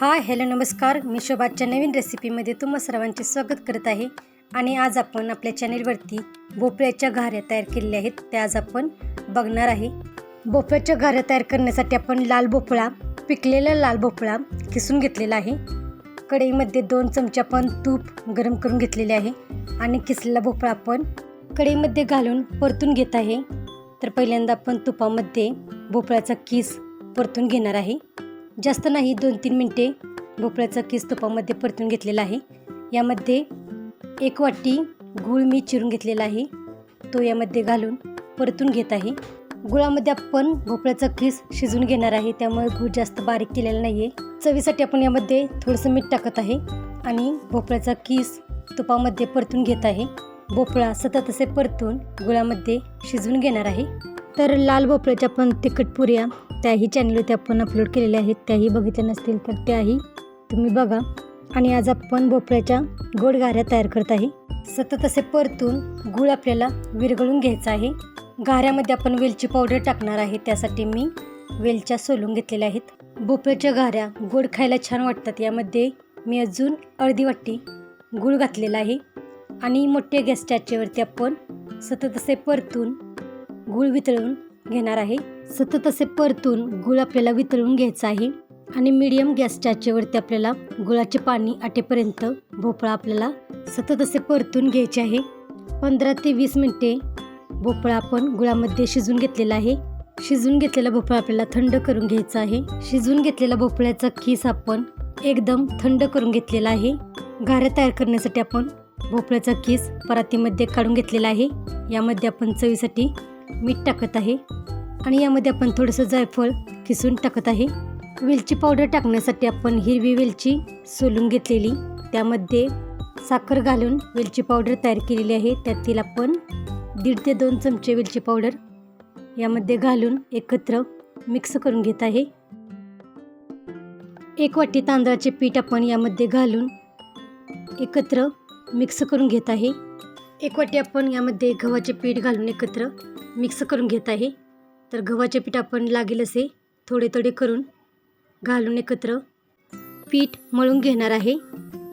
Hi hello नमस्कार. मी शोभाच्या नवीन रेसिपीमध्ये तुम्हा सर्वांचे स्वागत करत आहे. आणि आज आपण आपल्या चॅनेलवरती भोपळ्याच्या घाऱ्या तयार केलेल्या आहेत. त्या आज आपण बघणार आहे. भोपळ्याच्या घाऱ्या तयार करण्यासाठी आपण लाल भोपळा पिकलेला लाल भोपळा किसून घेतलेला आहे. कढईमध्ये दोन चमचे आपण तूप गरम करून घेतलेले आहे. आणि किसलेला भोपळा आपण कढईमध्ये घालून परतून घेत आहे. तर पहिल्यांदा आपण तुपामध्ये भोपळ्याचा किस परतून घेणार आहे. जास्त नाही दोन तीन मिनटे भोपळ्याचा केस तुपामध्ये परतून घेतलेला आहे. यामध्ये एक वाटी गूळ मी चिरून घेतलेला आहे. तो यामध्ये घालून परतून घेत आहे. गुळामध्ये आपण भोपळ्याचा केस शिजून घेणार आहे त्यामुळे गूळ जास्त बारीक केलेला नाही आहे चवीसाठी आपण यामध्ये थोडंसं मीठ टाकत आहे आणि भोपळ्याचा केस तुपामध्ये परतून घेत आहे. भोपळा सतत असे परतून गुळामध्ये शिजवून घेणार आहे. तर लाल भोपळ्याच्या पण तिखट पुऱ्या त्याही चॅनलवरती आपण अपलोड केलेल्या आहेत त्याही बघितल्या नसतील तर त्याही तुम्ही बघा. आणि आज आपण भोपळ्याच्या गोड गाऱ्या तयार करत आहे. सतत असे परतून गूळ आपल्याला विरघळून घ्यायचा आहे. गाऱ्यामध्ये आपण वेलची पावडर टाकणार आहे त्यासाठी मी वेलच्या सोलून घेतलेल्या आहेत. भोपळ्याच्या गाऱ्या गोड खायला छान वाटतात यामध्ये मी अजून अर्धी वाटी गूळ घातलेला आहे. आणि मोठ्या गॅसच्या आचेवरती आपण सतत असे परतून गूळ वितळून घेणार आहे. सतत असे परतून गुळ आपल्याला वितळून घ्यायचा आहे आणि मीडियम गॅसच्या आचेवरती आपल्याला गुळाचे पाणी आटेपर्यंत भोपळा आपल्याला सतत असे परतून घ्यायचे आहे. पंधरा ते वीस मिनटे भोपळा आपण गुळामध्ये शिजून घेतलेला आहे. शिजून घेतलेला भोपळा आपल्याला थंड करून घ्यायचा आहे. शिजून घेतलेला भोपळ्याचा किस आपण एकदम थंड करून घेतलेला आहे. घाऱ्या तयार करण्यासाठी आपण भोपळ्याचा किस परातीमध्ये काढून घेतलेला आहे. यामध्ये आपण चवीसाठी मीठ टाकत आहे. आणि यामध्ये आपण थोडंसं जायफळ किसून टाकत आहे. वेलची पावडर टाकण्यासाठी आपण हिरवी वेलची सोलून घेतलेली. त्यामध्ये साखर घालून वेलची पावडर तयार केलेली आहे. त्यातील आपण दीड ते दोन चमचे वेलची पावडर यामध्ये घालून एकत्र मिक्स करून घेत आहे. एक वाटी तांदळाचे पीठ आपण यामध्ये घालून एकत्र मिक्स करून घेत आहे. एक वाटी आपण यामध्ये गव्हाचे पीठ घालून एकत्र मिक्स करून घेत आहे. तर गव्हाचे पीठ आपण लागेल असे थोडे थोडे करून घालून एकत्र पीठ मळून घेणार आहे.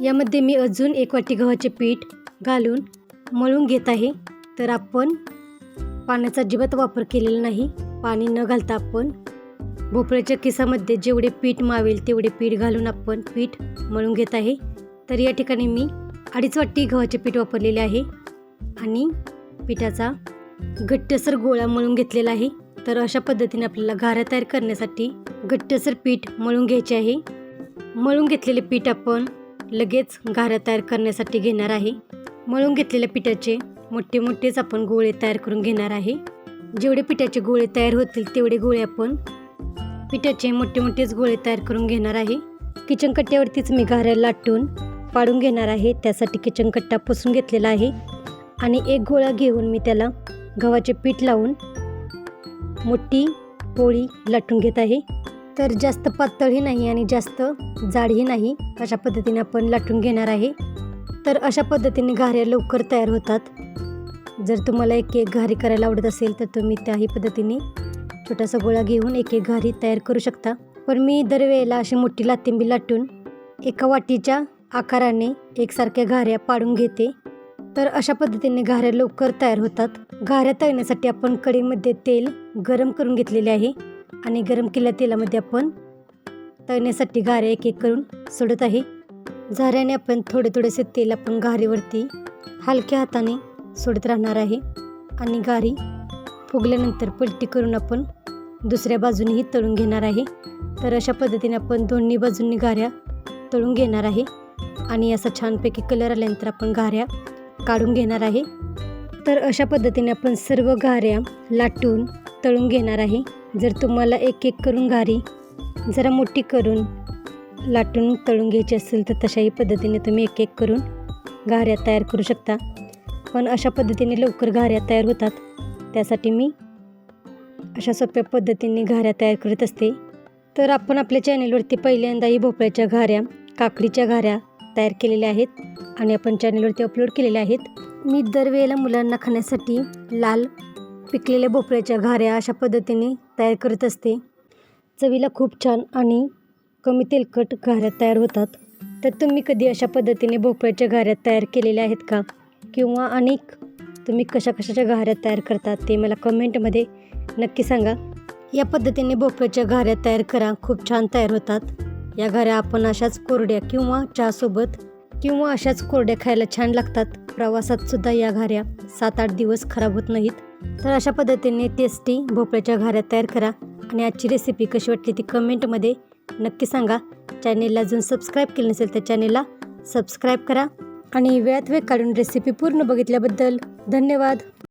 यामध्ये मी अजून एक वाटी गव्हाचे पीठ घालून मळून घेत आहे. तर आपण पाण्याचा अजिबात वापर केलेला नाही. पाणी न घालता आपण भोपळ्याच्या केसामध्ये जेवढे पीठ मावेल तेवढे पीठ घालून आपण पीठ मळून घेत आहे. तर या ठिकाणी मी अडीच वाटी गव्हाचे पीठ वापरलेले आहे. आणि पिठाचा घट्टसर गोळा मळून घेतलेला आहे. तर अशा पद्धतीने आपल्याला घाऱ्या तयार करण्यासाठी घट्टसर पीठ मळून घ्यायचे आहे. मळून घेतलेले पीठ आपण लगेच घाऱ्या तयार करण्यासाठी घेणार आहे. मळून घेतलेल्या पिठाचे मोठे मोठेच आपण गोळे तयार करून घेणार आहे. जेवढे पिठाचे गोळे तयार होतील तेवढे गोळे आपण पिठाचे मोठे मोठेच गोळे तयार करून घेणार आहे. किचन कट्ट्यावरतीच मी घाऱ्या लाटून पाडून घेणार आहे. त्यासाठी किचन कट्टा पुसून घेतलेला आहे. आणि एक गोळा घेऊन मी त्याला गव्हाचे पीठ लावून मोठी पोळी लाटून घेत आहे. तर जास्त पातळही नाही आणि जास्त जाडही नाही अशा पद्धतीने आपण लाटून घेणार आहे. तर अशा पद्धतीने घाऱ्या लवकर तयार होतात. जर तुम्हाला एक एक घारी करायला आवडत असेल तर तुम्ही त्याही पद्धतीने छोटासा गोळा घेऊन एक एक घारी तयार करू शकता. पण मी दरवेळेला अशी मोठी लातिंबी लाटून एका वाटीच्या आकाराने एकसारख्या घाऱ्या पाडून घेते. तर अशा पद्धतीने घाऱ्या लवकर तयार होतात. घाऱ्या तळण्यासाठी आपण कढईमध्ये तेल गरम करून घेतलेले आहे आणि गरम केलेल्या तेलामध्ये आपण तळण्यासाठी घाऱ्या एक एक करून सोडत आहे. झाऱ्याने आपण थोडे थोडेसे तेल आपण घारीवरती हलक्या हाताने सोडत राहणार आहे आणि घारी फुगल्यानंतर पलटी करून आपण दुसऱ्या बाजूनेही तळून घेणार आहे. तर अशा पद्धतीने आपण दोन्ही बाजूंनी घाऱ्या तळून घेणार आहे आणि असा छानपैकी कलर आल्यानंतर आपण घाऱ्या काढून घेणार आहे. तर अशा पद्धतीने आपण सर्व घाऱ्या लाटून तळून घेणार आहे. जर तुम्हाला एक एक करून घारी जरा मोठी करून लाटून तळून घ्यायची असेल तर तशाही पद्धतीने तुम्ही एक एक करून घाऱ्या तयार करू शकता. पण अशा पद्धतीने लवकर घाऱ्या तयार होतात. त्यासाठी मी अशा सोप्या पद्धतीने घाऱ्या तयार करत असते. तर आपण आपल्या चॅनेलवरती पहिल्यांदाही भोपळ्याच्या घाऱ्या काकडीच्या घाऱ्या तयार केलेले आहेत आणि आपण चॅनलवरती अपलोड केलेले आहेत. मी दरवेळेला मुलांना खाण्यासाठी लाल पिकलेल्या भोपळ्याच्या घाऱ्या अशा पद्धतीने तयार करत असते. चवीला खूप छान आणि कमी तेलकट घाऱ्या तयार होतात. तर तुम्ही कधी अशा पद्धतीने भोपळ्याच्या घाऱ्या तयार केलेल्या आहेत का? किंवा अनेक तुम्ही कशा कशाच्या घाऱ्या तयार करतात ते मला कमेंटमध्ये नक्की सांगा. या पद्धतीने भोपळ्याच्या घाऱ्या तयार करा. खूप छान तयार होतात. या घाऱ्या आपण अशाच कोरड्या किंवा चहासोबत किंवा अशाच कोरड्या खायला छान लागतात. प्रवासात सुद्धा या घाऱ्या सात आठ दिवस खराब होत नाहीत. तर अशा पद्धतीने टेस्टी भोपळ्याच्या घाऱ्या तयार करा आणि आजची रेसिपी कशी वाटली ती कमेंटमध्ये नक्की सांगा. चॅनेलला अजून सबस्क्राईब केलं नसेल तर चॅनेलला सबस्क्राईब करा आणि वेळात वेळ काढून रेसिपी पूर्ण बघितल्याबद्दल धन्यवाद.